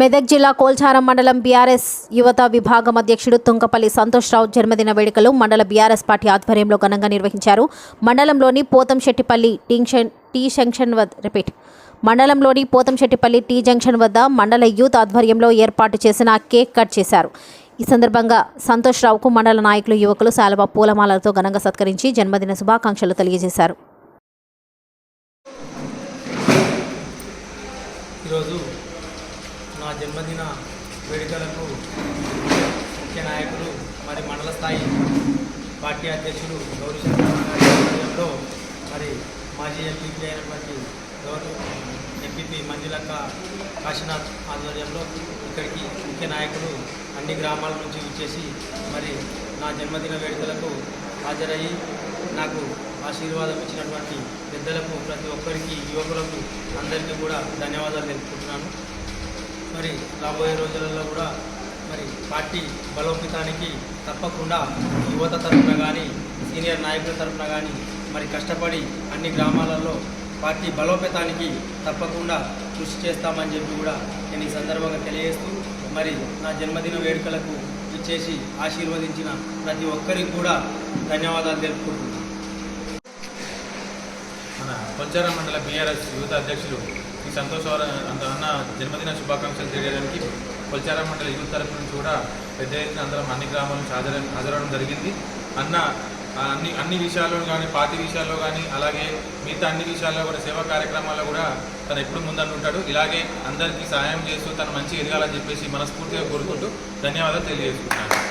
మెదక్ జిల్లా కోల్చారం మండలం బీఆర్ఎస్ యువత విభాగం అధ్యక్షుడు తుంకపల్లి సంతోష్రావు జన్మదిన వేడుకలు మండల బీఆర్ఎస్ పార్టీ ఆధ్వర్యంలో ఘనంగా నిర్వహించారు. మండలంలోని పోతంశెట్టిపల్లి టీంక్షన్ టీ జంక్షన్ వద్ద రిపీట్. మండలంలోని పోతంశెట్టిపల్లి టీ జంక్షన్ వద్ద మండల యూత్ ఆధ్వర్యంలో ఏర్పాటు చేసిన కేక్ కట్ చేశారు. ఈ సందర్భంగా సంతోష్రావుకు మండల నాయకులు యువకులు శాలవ పూలమాలలతో ఘనంగా సత్కరించి జన్మదిన శుభాకాంక్షలు తెలియజేశారు. ఈరోజు నా జన్మదిన వేడుకలకు ముఖ్య నాయకులు మరి మండల స్థాయి పార్టీ అధ్యక్షులు గౌరీ ఆధ్వర్యంలో మరి మాజీ ఎంపీపీ అయినటువంటి గౌరవ ఎంపీపీ మంజులక్క కాశీనాథ్ ఆధ్వర్యంలో ఇక్కడికి ముఖ్య నాయకులు అన్ని గ్రామాల నుంచి వచ్చేసి మరి నా జన్మదిన వేడుకలకు హాజరయ్యి నాకు ఆశీర్వాదం ఇచ్చినటువంటి పెద్దలకు ప్రతి ఒక్కరికి యువకులకు అందరికీ కూడా ధన్యవాదాలు తెలుపుకుంటున్నాను. మరి రాబోయే రోజులలో కూడా మరి పార్టీ బలోపేతానికి తప్పకుండా యువత తరఫున కానీ సీనియర్ నాయకుల తరఫున కానీ మరి కష్టపడి అన్ని గ్రామాలలో పార్టీ బలోపేతానికి తప్పకుండా కృషి చేస్తామని చెప్పి కూడా నేను ఈ సందర్భంగా తెలియజేస్తూ మరి నా జన్మదిన వేడుకలకు ఇచ్చేసి ఆశీర్వదించిన ప్రతి ఒక్కరికి కూడా ధన్యవాదాలు తెలుపుకుంటున్నాను. మన కొంచారం మండల బీఆర్ఎస్ యువత అధ్యక్షులు ఈ సంతోష్ అంత అన్న జన్మదిన శుభాకాంక్షలు తెలియడానికి కొల్చారం మండల యూత్ తరఫు నుంచి కూడా పెద్ద ఎత్తున అందరం అన్ని గ్రామాల నుంచి హాజర హాజరవడం జరిగింది. అన్న అన్ని అన్ని విషయాల్లో కానీ పార్టీ విషయాల్లో కానీ అలాగే మిగతా అన్ని విషయాల్లో కూడా సేవా కార్యక్రమాల్లో కూడా తను ఎప్పుడు ముందంటుంటాడు ఇలాగే అందరికీ సహాయం చేస్తూ తను మంచి ఎదగాలని చెప్పేసి మనస్ఫూర్తిగా కోరుకుంటూ ధన్యవాదాలు తెలియజేసుకుంటాను